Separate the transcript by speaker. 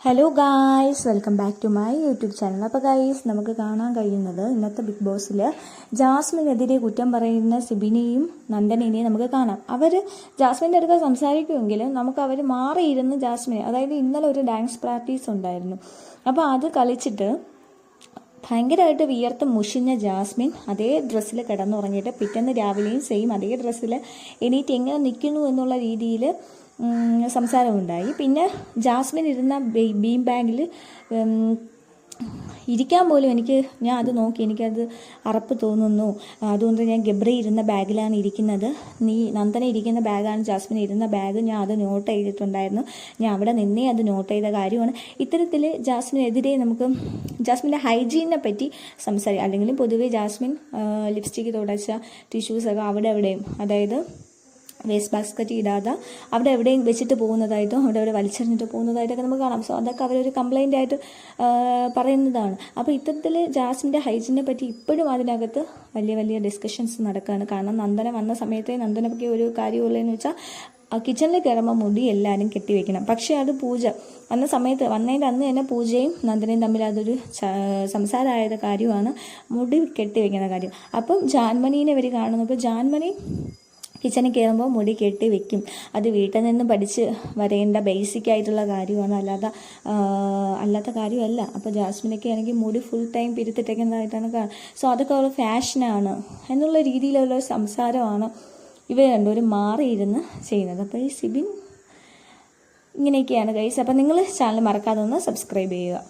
Speaker 1: Hello guys welcome back to my YouTube channel അപ്പോൾ guys നമുക്ക് കാണാൻ കഴിയുന്നത് ഇന്നത്തെ ബിഗ് ബോസിൽ ജാസ്മിനെതിരെ കുറ്റം പറയുന്ന സിബിനെയും നന്ദനെയും നമുക്ക് കാണാം. അവർ ജാസ്മിന്റെ അടുത്ത് സംസാരിക്കുമെങ്കിലും നമുക്ക് അവർ മാറിയിരുന്ന് ജാസ്മിനെ അതായത് ഇന്നലെ ഒരു ഡാൻസ് പ്രാക്ടീസ് ഉണ്ടായിരുന്നു. അപ്പോൾ അത് കളിച്ചിട്ട് ഭയങ്കരമായിട്ട് വിയർത്ത് മുഷിഞ്ഞ ജാസ്മിൻ അതേ ഡ്രസ്സിൽ കിടന്നുറങ്ങിയിട്ട് പിറ്റേന്ന് രാവിലെയും സെയിം അതേ ഡ്രസ്സിൽ എണീറ്റ് എങ്ങനെ നിൽക്കുന്നു എന്നുള്ള രീതിയിൽ സംസാരമുണ്ടായി. പിന്നെ ജാസ്മിൻ ഇരുന്ന ബീ- ബാഗിൽ ഇരിക്കാൻ പോലും എനിക്ക് ഞാൻ അത് നോക്കി എനിക്കത് അറപ്പ് തോന്നുന്നു. അതുകൊണ്ട് ഞാൻ ഗബ്രി ഇരുന്ന ബാഗിലാണ് ഇരിക്കുന്നത്. നീ നന്ദന ഇരിക്കുന്ന ബാഗാണ് ജാസ്മിൻ ഇരുന്ന ബാഗ്. ഞാൻ അത് നോട്ട് ചെയ്തിട്ടുണ്ടായിരുന്നു. ഞാൻ അവിടെ നിന്നേ അത് നോട്ട് ചെയ്ത കാര്യമാണ്. ഇത്തരത്തിൽ ജാസ്മിനെതിരെ നമുക്ക് ജാസ്മിന്റെ ഹൈജീനെ പറ്റി സംസാരിക്കാം. അല്ലെങ്കിൽ പൊതുവേ ജാസ്മിൻ ലിപ്സ്റ്റിക്ക് തുടച്ച ടിഷ്യൂസൊക്കെ അവിടെ എവിടെയും അതായത് വേസ്റ്റ് ബാസ്ക്കറ്റ് ഇടാതെ അവിടെ എവിടെയും വെച്ചിട്ട് പോകുന്നതായിട്ടും അവിടെ എവിടെ വലിച്ചെറിഞ്ഞിട്ട് പോകുന്നതായിട്ടൊക്കെ നമുക്ക് കാണാം. സോ അതൊക്കെ അവരൊരു കംപ്ലൈന്റ് ആയിട്ട് പറയുന്നതാണ്. അപ്പോൾ ഇത്തരത്തിൽ ജാസ്മിന്റെ ഹൈജീനെ പറ്റി ഇപ്പോഴും അതിനകത്ത് വലിയ വലിയ ഡിസ്കഷൻസ് നടക്കുകയാണ് കാരണം നന്ദന വന്ന സമയത്തെ നന്ദനയ്ക്ക് ഒരു കാര്യമുള്ളതെന്ന് വെച്ചാൽ ആ കിച്ചണിൽ കയറുമ്പോൾ മുടി എല്ലാവരും കെട്ടിവെക്കണം പക്ഷേ അത് പൂജ. വന്ന സമയത്ത് വന്നതിന്റെ അന്ന് തന്നെ പൂജയും നന്ദനയും തമ്മിൽ അതൊരു സംസാരമായത് കാര്യമാണ്. മുടി കെട്ടിവെക്കുന്ന കാര്യം. അപ്പം ജാൻമണീനെ ഇവർ കാണുന്നപ്പോൾ ജാൻമണി കിച്ചണിൽ കയറുമ്പോൾ മുടി കെട്ടി വെക്കും. അത് വീട്ടിൽ നിന്ന് പഠിച്ച് വരേണ്ട ബേസിക് ആയിട്ടുള്ള കാര്യമാണ്. അല്ലാതെ അല്ലാത്ത കാര്യമല്ല. അപ്പോൾ ജാസ്മിനൊക്കെ ആണെങ്കിൽ മുടി ഫുൾ ടൈം പിരുത്തിട്ടേക്കുന്നതായിട്ടാണ് കാണുന്നത് സോ അതൊക്കെ ഒരു ഫാഷനാണ് എന്നുള്ള രീതിയിലുള്ള ഒരു സംസാരമാണ് ഇവർ രണ്ടുപേരും മാറിയിരുന്ന് ചെയ്യുന്നത്. അപ്പോൾ ഈ സിബിൻ ഇങ്ങനെയൊക്കെയാണ് കൈസ് അപ്പോൾ നിങ്ങൾ ചാനൽ മറക്കാതെ ഒന്ന് സബ്സ്ക്രൈബ് ചെയ്യുക.